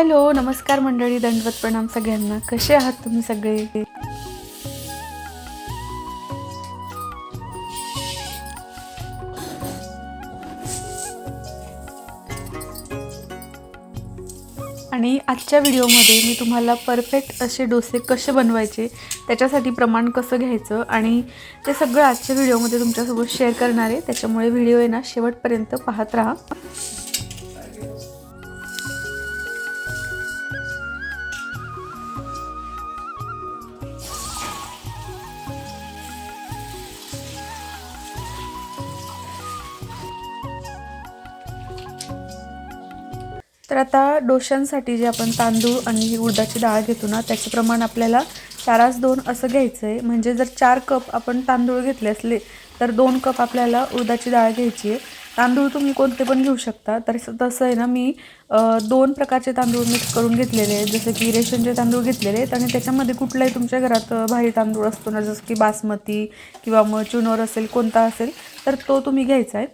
Hello नमस्कार मंडळी दंडवत प्रणाम सगळ्यांना. कसे आहात तुम्ही सगळे? आणि आजच्या व्हिडिओमध्ये मी तुम्हाला परफेक्ट असे डोसे कसे बनवायचे त्याच्यासाठी प्रमाण कसं घ्यायचं आणि ते सगळं आजच्या व्हिडिओमध्ये तुमच्यासोबत शेअर करणार आहे. त्याच्यामुळे व्हिडिओ आहे ना शेवटपर्यंत पाहत राहा. तर आता डोशांसाठी जे आपण तांदूळ आणि उडदाची डाळ घेतो ना त्याचं प्रमाण आपल्याला चारास दोन असं घ्यायचं आहे म्हणजे जर चार कप आपण तांदूळ घेतले असले तर दोन कप आपल्याला उडदाची डाळ घ्यायची आहे तांदूळ तुम्ही कोणते पण घेऊ शकता. तर तसं आहे ना मी दोन प्रकारचे तांदूळ मिक्स करून घेतलेले आहेत. जसं की रेशनचे तांदूळ घेतलेले आहेत आणि त्याच्यामध्ये कुठलाही तुमच्या घरात भारी तांदूळ असतो ना जसं की बासमती किंवा मग चुनोर असेल कोणता असेल तर तो तुम्ही घ्यायचा आहे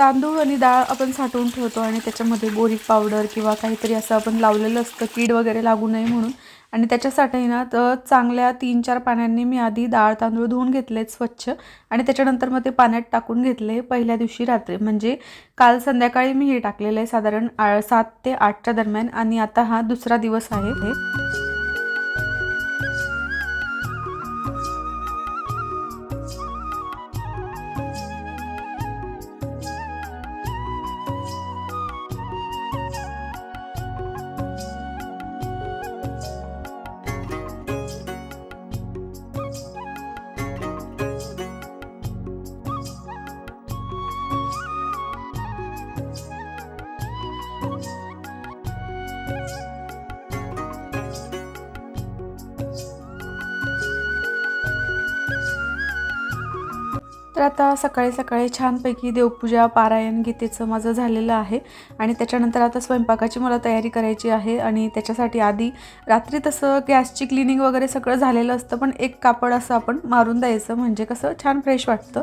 तांदूळ आणि डाळ आपण साठवून ठेवतो आणि त्याच्यामध्ये बोरिक पावडर किंवा काहीतरी असं आपण लावलेलं असतं कीड वगैरे लागू नये म्हणून. आणि त्याच्यासाठी ना तर चांगल्या तीन चार पाण्याने मी आधी डाळ तांदूळ धुवून घेतले स्वच्छ. आणि त्याच्यानंतर मग ते पाण्यात टाकून घेतले पहिल्या दिवशी रात्री. म्हणजे काल संध्याकाळी मी हे टाकलेलं आहे साधारण आ- सात ते आठच्या दरम्यान. आणि आता हा दुसरा दिवस आहे. हे तर आता सकाळी सकाळी छानपैकी देवपूजा पारायण गीतेचं माझं झालेलं आहे. आणि त्याच्यानंतर आता स्वयंपाकाची मला तयारी करायची आहे आणि त्याच्यासाठी आधी रात्री तसं गॅसची क्लिनिंग वगैरे सगळं झालेलं असतं पण एक कापड असं आपण मारून द्यायचं म्हणजे कसं छान फ्रेश वाटतं.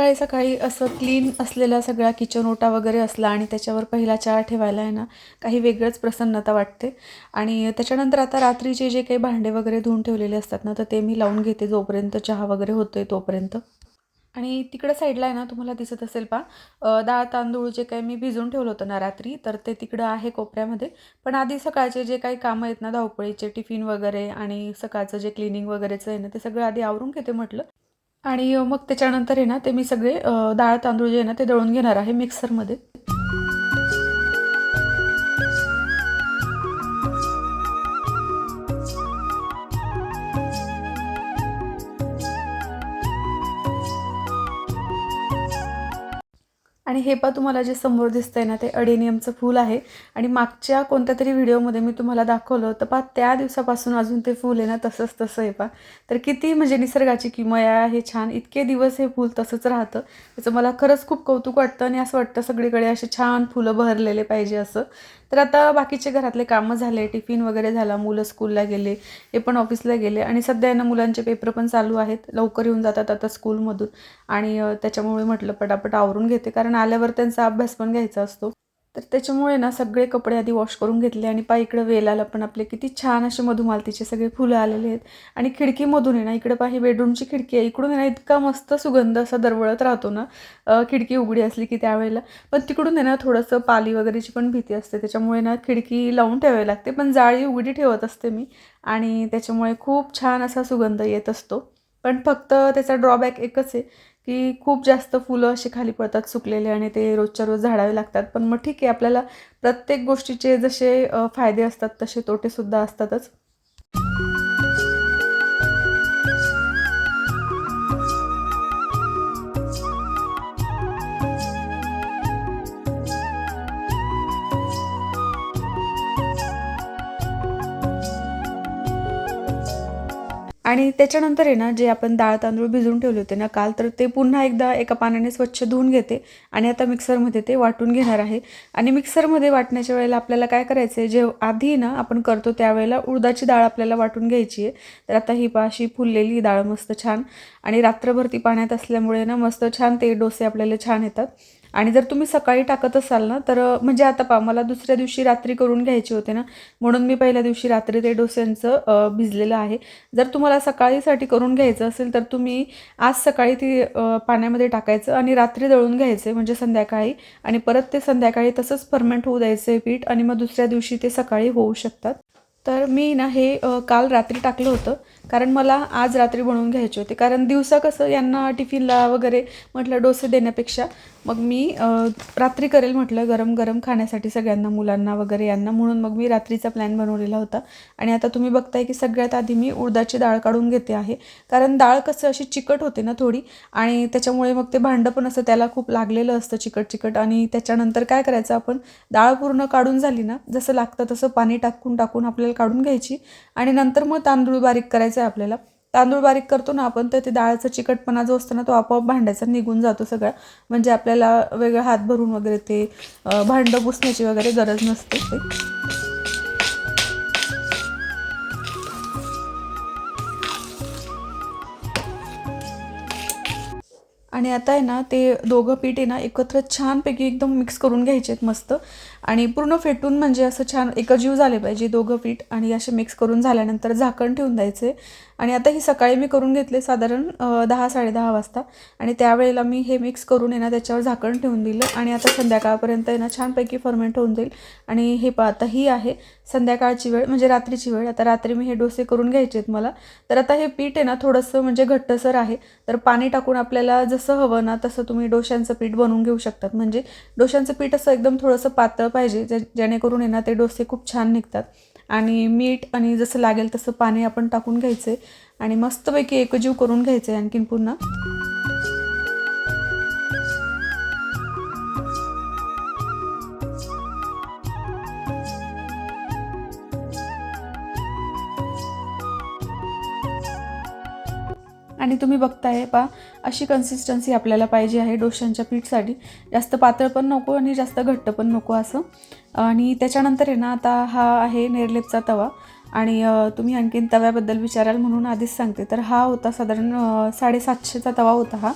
सकाळी सकाळी असं क्लीन असलेला सगळा किचन ओटा वगैरे असला आणि त्याच्यावर पहिला चहा ठेवायला आहे ना काही वेगळंच प्रसन्नता वाटते. आणि त्याच्यानंतर आता रात्रीचे जे काही भांडे वगैरे धुवून ठेवलेले असतात ना तर ते मी लावून घेते जोपर्यंत चहा वगैरे होतोय तोपर्यंत. आणि तिकडं साईडला आहे ना तुम्हाला दिसत असेल पा डाळ तांदूळ जे काही मी भिजून ठेवलं होतं ना रात्री तर ते तिकडं आहे कोपऱ्यामध्ये. पण आधी सकाळचे जे काही कामं आहेत ना धावपळीचे टिफिन वगैरे आणि सकाळचं जे क्लिनिंग वगैरेचं आहे ना ते सगळं आधी आवरून घेते म्हटलं. आणि मग त्याच्यानंतर आहे ना ते मी सगळे डाळ तांदूळ जे आहे ना ते दळून घेणार आहे मिक्सरमध्ये. आणि हे पा तुम्हाला जे समोर दिसतंय ना ते अडेनियमचं फूल आहे. आणि मागच्या कोणत्या तरी व्हिडिओमध्ये मी तुम्हाला दाखवलं होतं पा त्या दिवसापासून अजून ते फूल आहे ना तसंच तसं आहे पा तर किती म्हणजे निसर्गाची किमया आहे छान. इतके दिवस हे फूल तसंच राहतं. त्याचं मला खरंच खूप कौतुक वाटतं आणि असं वाटतं सगळीकडे असे छान फुलं बहरलेले पाहिजे असं. तर आता बाकीचे घरातले कामं झाले टिफिन वगैरे झाला मुलं स्कूलला गेले हे पण ऑफिसला गेले आणि सध्या ना मुलांचे पेपर पण चालू आहेत लवकर येऊन जातात आता स्कूलमधून. आणि त्याच्यामुळे म्हटलं पटापट आवरून घेते कारण आल्यावर त्यांचा अभ्यास पण घ्यायचा असतो. तर त्याच्यामुळे ना सगळे कपडे आधी वॉश करून घेतले आणि पा इकडं वेलाला पण आपले किती छान असे मधुमालतीचे सगळे फुलं आलेले आहेत. आणि खिडकीमधून आहे ना इकडं पा ही बेडरूमची खिडकी आहे. इकडून आहे ना इतका मस्त सुगंध असा दरवळत राहतो ना. खिडकी उघडी असली की त्यावेळेला. पण तिकडून आहे ना थोडंसं पाली वगैरेची पण भीती असते. त्याच्यामुळे ना खिडकी लावून ठेवावी लागते. पण जाळी उघडी ठेवत असते मी. आणि त्याच्यामुळे खूप छान असा सुगंध येत असतो. पण फक्त त्याचा ड्रॉबॅक एकच आहे. की खूप जास्त फुलं अशी खाली पडतात सुकलेले आणि ते रोजच्या रोज झाडावे लागतात. पण मग ठीक आहे आपल्याला प्रत्येक गोष्टीचे जसे फायदे असतात तसे तोटेसुद्धा असतातच. आणि त्याच्यानंतर आहे ना जे आपण डाळ तांदूळ भिजवून ठेवले होते ना काल तर ते पुन्हा एकदा एका पाण्याने स्वच्छ धुवून घेते आणि आता मिक्सरमध्ये ते वाटून घेणार आहे. आणि मिक्सरमध्ये वाटण्याच्या वेळेला आपल्याला काय करायचं आहे जे आधी ना आपण करतो त्यावेळेला उडदाची डाळ आपल्याला वाटून घ्यायची आहे. तर आता ही पा अशी फुललेली डाळ मस्त छान. आणि रात्रभर ती पाण्यात असल्यामुळे ना मस्त छान ते डोसे आपल्याला छान येतात. आणि जर तुम्ही सकाळी टाकत असाल ना तर म्हणजे आता पा मला दुसऱ्या दिवशी रात्री करून घ्यायचे होते ना म्हणून मी पहिल्या दिवशी रात्री ते डोस्यांचं भिजलेलं आहे. जर तुम्हाला सकाळीसाठी करून घ्यायचं असेल तर तुम्ही आज सकाळी ती पाण्यामध्ये टाकायचं आणि रात्री दळून घ्यायचे म्हणजे संध्याकाळी. आणि परत ते संध्याकाळी तसंच फर्मेंट होऊ द्यायचं पीठ आणि मग दुसऱ्या दिवशी ते सकाळी होऊ शकतात. तर मी ना हे काल रात्री टाकलं होतं. कारण मला आज रात्री बनवून घ्यायचे होते. कारण दिवसा कसं यांना टिफिनला वगैरे म्हटलं डोसे देण्यापेक्षा मग मी रात्री करेल म्हटलं गरम गरम खाण्यासाठी सगळ्यांना मुलांना वगैरे यांना. म्हणून मग मी रात्रीचा प्लॅन बनवलेला होता. आणि आता तुम्ही बघताय की सगळ्यात आधी मी उडदाची डाळ काढून घेते आहे. कारण डाळ कसं अशी चिकट होते ना थोडी आणि त्याच्यामुळे मग ते भांडं पण असं त्याला खूप लागलेलं असतं चिकट चिकट. आणि त्याच्यानंतर काय करायचं आपण डाळ पूर्ण काढून झाली ना जसं लागतं तसं पाणी टाकून टाकून आपल्याला काढून घ्यायची. आणि नंतर मग तांदूळ बारीक करायचं. आहे आपल्याला. तांदूळ बारीक करतो ना आपण तर ते डाळाचा चिकटपणा जो असतो ना तो आपोआप भांड्याचा निघून जातो सगळा. म्हणजे आपल्याला वेगळं हात भरून वगैरे ते भांडं पुसण्याची वगैरे गरज नसते ते. आणि आता आहे ना ते दोघं पीठ आहे ना एकत्र छानपैकी एकदम मिक्स करून घ्यायचे आहेत मस्त. आणि पूर्ण फेटून म्हणजे असं छान एकजीव झाले पाहिजे दोघं पीठ आणि असे मिक्स करून झाल्यानंतर झाकण ठेवून द्यायचे. आणि आता ही सकाळी मी करून घेतले साधारण दहा साडेदहा वाजता. आणि त्यावेळेला मी हे मिक्स करून आहे ना त्याच्यावर झाकण ठेवून दिलं. आणि आता संध्याकाळपर्यंत आहे ना छानपैकी फर्मेंट होऊन जाईल. आणि हे पा आता ही आहे संध्याकाळची वेळ म्हणजे रात्रीची वेळ. आता रात्री मी हे डोसे करून घ्यायचे आहेत मला. तर आता हे पीठ आहे ना थोडंसं म्हणजे घट्टसर आहे. तर पाणी टाकून आपल्याला जसं हवं ना तसं तुम्ही डोश्यांचं पीठ बनवून घेऊ शकतात. म्हणजे डोश्यांचं पीठ असं एकदम थोडंसं पातळ पाहिजे जे जेणेकरून आहे ना ते डोसे खूप छान निघतात. आणि मीठ आणि जसं लागेल तसं पाणी आपण टाकून घ्यायचं आहे आणि मस्तपैकी एकजीव करून घ्यायचं आहे आणखीन पुन्हा. आणि तुम्ही बघताय पा अशी कन्सिस्टन्सी आपल्याला पाहिजे आहे डोश्यांच्या पीठसाठी. जास्त पातळ पण नको आणि जास्त घट्ट पण नको असं. आणि त्याच्यानंतर आहे ना आता हा आहे नेरलेपचा तवा. आणि तुम्ही आणखीन तव्याबद्दल विचाराल म्हणून आधीच सांगते. तर हा होता साधारण साडेसातशेचा तवा होता हा.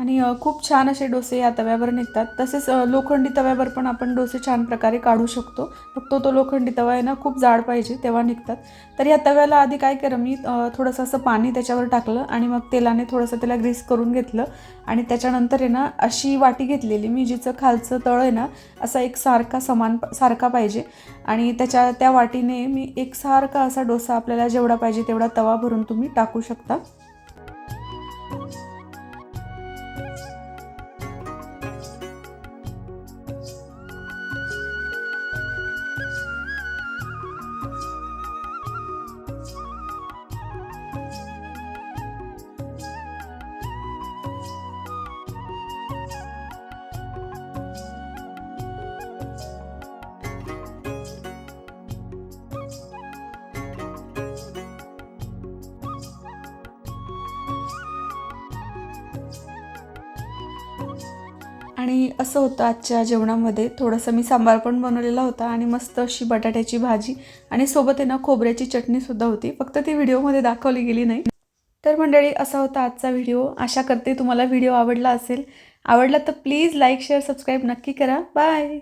आणि खूप छान असे डोसे या तव्यावर निघतात. तसेच लोखंडी तव्यावर पण आपण डोसे छान प्रकारे काढू शकतो. फक्त तो लोखंडी तवा आहे ना खूप जाड पाहिजे तेव्हा निघतात. तर या तव्याला आधी काय केलं मी थोडंसं असं पाणी त्याच्यावर टाकलं आणि मग तेलाने थोडंसं त्याला ग्रीस करून घेतलं. आणि त्याच्यानंतर आहे ना अशी वाटी घेतलेली मी जिचं खालचं तळ आहे ना असा एक सारखा समान सारखा पाहिजे. आणि त्याच्या त्या वाटीने मी एक सारखा असा डोसा आपल्याला जेवढा पाहिजे तेवढा तवा भरून तुम्ही टाकू शकता. आणि असं होतं आजच्या जेवणामध्ये. थोडंसं मी सांबार पण बनवलेला होता आणि मस्त अशी बटाट्याची भाजी आणि सोबत आहे ना खोबऱ्याची चटणीसुद्धा होती. फक्त ती व्हिडिओमध्ये दाखवली गेली नाही. तर मंडळी असा होता आजचा व्हिडिओ. आशा करते तुम्हाला व्हिडिओ आवडला असेल. आवडला तर प्लीज लाईक शेअर सबस्क्राईब नक्की करा. बाय!